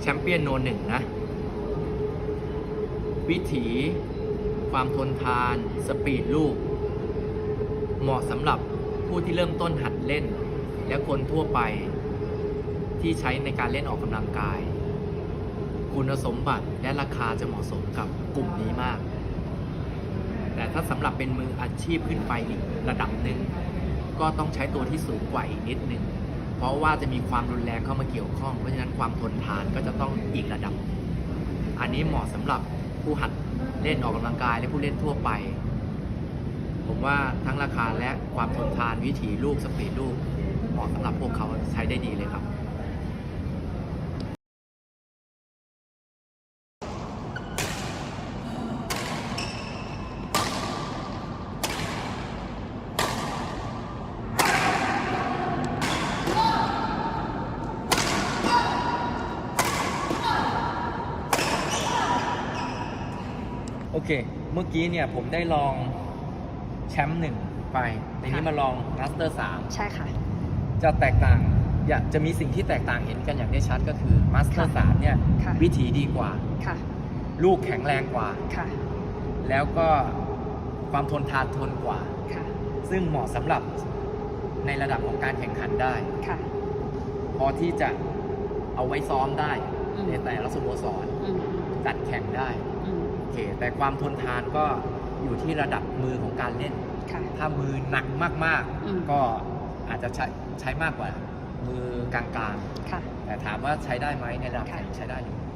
แชมปี้ยนโนหนึ่งนะ วิถี ความทนทาน สปีดลูก เหมาะสำหรับผู้ที่เริ่มต้นหัดเล่น และคนทั่วไปที่ใช้ในการเล่นออกกำลังกาย คุณสมบัติและราคาจะเหมาะสมกับกลุ่มนี้มาก แต่ถ้าสำหรับเป็นมืออาชีพขึ้นไปอีกระดับหนึ่ง ก็ต้องใช้ตัวที่สูงกว่าอีกนิดหนึ่ง เพราะว่าจะมีความรุนแรงเข้ามาเกี่ยวข้อง เพราะฉะนั้นความทนทานก็จะต้องอีกระดับ อันนี้เหมาะสำหรับผู้หัดเล่นออกกำลังกายและผู้เล่นทั่วไป ผมว่าทั้งราคาและความทนทานวิถีลูกสปีดลูกเหมาะสำหรับพวกเขาใช้ได้ดีเลยครับ โอเค เมื่อกี้เนี่ยผมได้ลองแชมป์หนึ่งไปในนี้ค่ะมาลองมาสเตอร์สามใช่ค่ะ จะแตกต่างอยากจะมีสิ่งที่แตกต่างเห็นกันอย่างได้ชัดก็คือมาสเตอร์ค่ะสามเนี่ยค่ะวิถีดีกว่าค่ะลูกแข็งแรงกว่าค่ะแล้วก็ความทนทานทนกว่าค่ะซึ่งเหมาะสำหรับในระดับของการแข่งขันได้ค่ะพอที่จะเอาไว้ซ้อมได้อืมในแต่ละสโมสรอืมจัดแข่งได้อืมโอ เค แต่ความทนทานก็อยู่ที่ระดับมือของการเล่น ค่ะ ถ้ามือหนักมากอืม ๆ ก็อาจจะใช้ใช้มากกว่า มือกลางค่ะ ๆ แต่ถามว่าใช้ได้ไหมในระดับค่ะแข่งใช้ได้อยู่อ๋อค่ะ